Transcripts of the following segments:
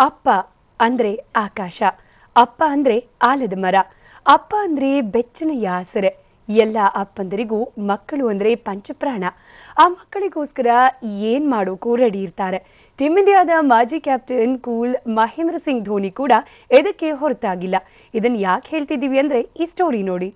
ಅಪ್ಪ ಅಂದ್ರೆ ಆಕಾಶ, ಅಪ್ಪ ಅಂದ್ರೆ ಆಲದ ಮರ, ಅಪ್ಪ ಅಂದ್ರೆ ಬೆಚ್ಚನ ಯಾಸರೆ. ಎಲ್ಲ ಅಪ್ಪಂದರಿಗೂ ಮಕ್ಕಳು ಅಂದ್ರೆ ಪಂಚಪ್ರಾಣ. ಆ ಮಕ್ಕಳಿಗೋಸ್ಕರ ಏನ್ ಮಾಡೋಕ್ಕೂ ರೆಡಿ ಇರ್ತಾರೆ. ಟೀಮ್ ಇಂಡಿಯಾದ ಮಾಜಿ ಕ್ಯಾಪ್ಟನ್ ಕೂಲ್ ಮಹೇಂದ್ರ ಸಿಂಗ್ ಧೋನಿ ಕೂಡ ಇದಕ್ಕೆ ಹೊರತಾಗಿಲ್ಲ. ಇದನ್ನ ಯಾಕೆ ಹೇಳ್ತಿದ್ದೀವಿ ಅಂದ್ರೆ ಈ ಸ್ಟೋರಿ ನೋಡಿ.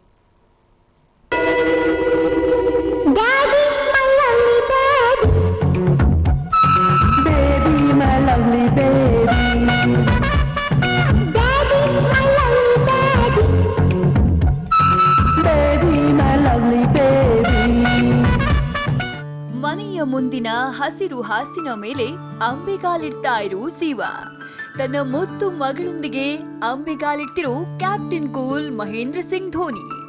ಮುಂದಿನ ಹಸಿರು ಹಾಸಿನ ಮೇಲೆ ಅಂಬೆಗಾಲಿಡ್ತಾ ಇರು ಶಿವ. ತನ್ನ ಮುತ್ತು ಮಗಳೊಂದಿಗೆ ಅಂಬೆಗಾಲಿಡ್ತಿರೋ ಕ್ಯಾಪ್ಟನ್ ಕೂಲ್ ಮಹೇಂದ್ರ ಸಿಂಗ್ ಧೋನಿ.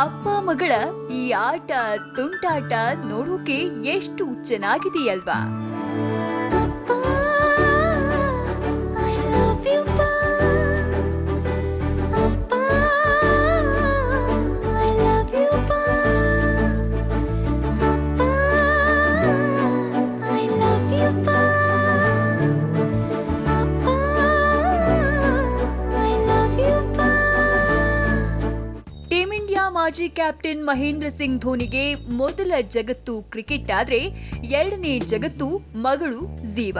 ಅಪ್ಪ ಮಗಳ ಈ ಆಟ, ತುಂಟಾಟ ನೋಡೋಕೆ ಎಷ್ಟು ಚೆನ್ನಾಗಿದೆಯಲ್ವಾ? ಮಾಜಿ ಕ್ಯಾಪ್ಟನ್ ಮಹೇಂದ್ರ ಸಿಂಗ್ ಧೋನಿಗೆ ಮೊದಲ ಜಗತ್ತು ಕ್ರಿಕೆಟ್ ಆದರೆ ಎರಡನೇ ಜಗತ್ತು ಮಗಳು ಜೀವ.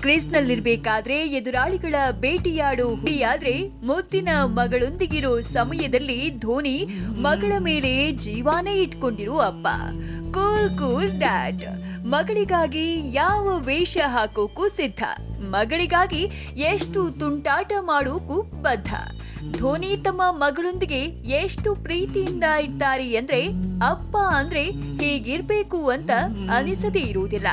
ಕ್ರೀಸ್ನಲ್ಲಿರ್ಬೇಕಾದ್ರೆ ಎದುರಾಳಿಗಳ ಭೇಟಿಯಾಡೋ ಹುಡಿಯಾದ್ರೆ ಮುದ್ದಿನ ಮಗಳೊಂದಿಗಿರೋ ಸಮಯದಲ್ಲಿ ಧೋನಿ ಮಗಳ ಮೇಲೆ ಜೀವಾನೇ ಇಟ್ಕೊಂಡಿರೋ ಅಪ್ಪ. Cool cool dad. ಮಗಳಿಗಾಗಿ ಯಾವ ವೇಷ ಹಾಕೋಕ್ಕೂ ಸಿದ್ಧ. ಮಗಳಿಗಾಗಿ ಎಷ್ಟು ತುಂಟಾಟ ಮಾಡೋಕ್ಕೂ ಬದ್ಧ. ಧೋನಿ ತಮ್ಮ ಮಗಳೊಂದಿಗೆ ಎಷ್ಟು ಪ್ರೀತಿಯಿಂದ ಇರ್ತಾರೆ ಅಂದ್ರೆ ಅಪ್ಪ ಅಂದ್ರೆ ಹೀಗಿರ್ಬೇಕು ಅಂತ ಅನಿಸದೇ ಇರುವುದಿಲ್ಲ.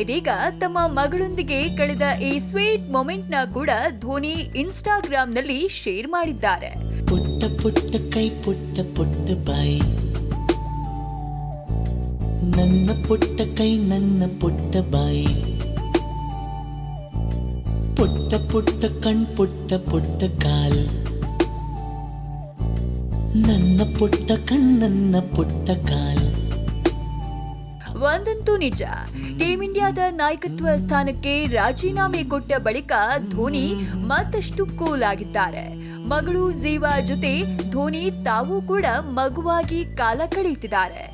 ಇದೀಗ ತಮ್ಮ ಮಗಳೊಂದಿಗೆ ಕಳೆದ ಈ ಸ್ವೀಟ್ ಮೊಮೆಂಟ್ನ ಕೂಡ ಧೋನಿ ಇನ್ಸ್ಟಾಗ್ರಾಮ್ನಲ್ಲಿ ಶೇರ್ ಮಾಡಿದ್ದಾರೆ. ಪುಟ್ಟ ಪುಟ್ಟ ಕೈ, ಪುಟ್ಟ ಪುಟ್ಟ ಬಾಯಿ. ನನ್ನ ಪುಟ್ಟ ಕೈ, ನನ್ನ ಪುಟ್ಟ ಬಾಯಿ. ಪುಟ್ಟ ಪುಟ್ಟ ಕಣ್, ಪುಟ್ಟ ಪುಟ್ಟ ಕಾಲ್. ನನ್ನ ಪುಟ್ಟ ಕಣ್ಣನ್ನ ಪುಟ್ಟ ಕಾಲು. ಒಂದಂತೂ ನಿಜ. ಟೀಮ್ ಇಂಡಿಯಾದ ನಾಯಕತ್ವ ಸ್ಥಾನಕ್ಕೆ ರಾಜೀನಾಮೆ ಕೊಟ್ಟ ಬಳಿಕ ಧೋನಿ ಮತ್ತಷ್ಟು ಕೂಲ್ ಆಗಿದ್ದಾರೆ. ಮಗಳು ಜೀವಾ ಜೊತೆ ಧೋನಿ ತಾವು ಕೂಡ ಮಗುವಾಗಿ ಕಾಲ ಕಳೆಯುತ್ತಿದ್ದಾರೆ.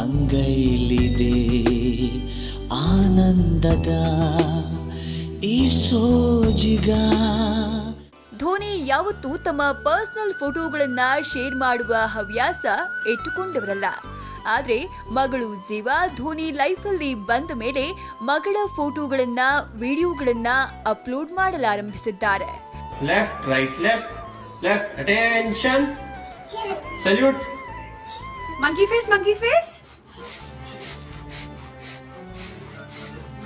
ಅಂಗೈಲಿದೆ ಆನಂದದ ಈ ಸೋಜಿಗ ಧೋನಿ ಯಾವತ್ತೂ ತಮ್ಮ ಪರ್ಸನಲ್ ಫೋಟೋಗಳನ್ನ ಶೇರ್ ಮಾಡುವ ಹವ್ಯಾಸ ಇಟ್ಟುಕೊಂಡವರಲ್ಲ. ಆದ್ರೆ ಮಗಳು ಜೀವಾ ಧೋನಿ ಲೈಫಲ್ಲಿ ಬಂದ ಮೇಲೆ ಮಗಳ ಫೋಟೋಗಳನ್ನ ವಿಡಿಯೋಗಳನ್ನ upload ಮಾಡಲಾರಂಭಿಸಿದ್ದಾರೆ. Left right left left attention salute monkey face monkey face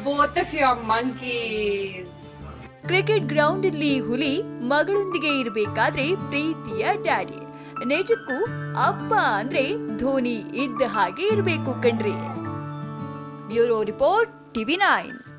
Both of you are monkeys. Cricket ground ಅಲ್ಲಿ ಹುಲಿ ಮಗಳೊಂದಿಗೆ ಇರಬೇಕಾದ್ರೆ ಪ್ರೀತಿಯ ಡ್ಯಾಡಿ. ನಿಜಕ್ಕೂ ಅಪ್ಪ ಅಂದ್ರೆ ಧೋನಿ ಇದ್ದ ಹಾಗೆ ಇರಬೇಕು ಕಣ್ರಿ. Bureau report TV nine.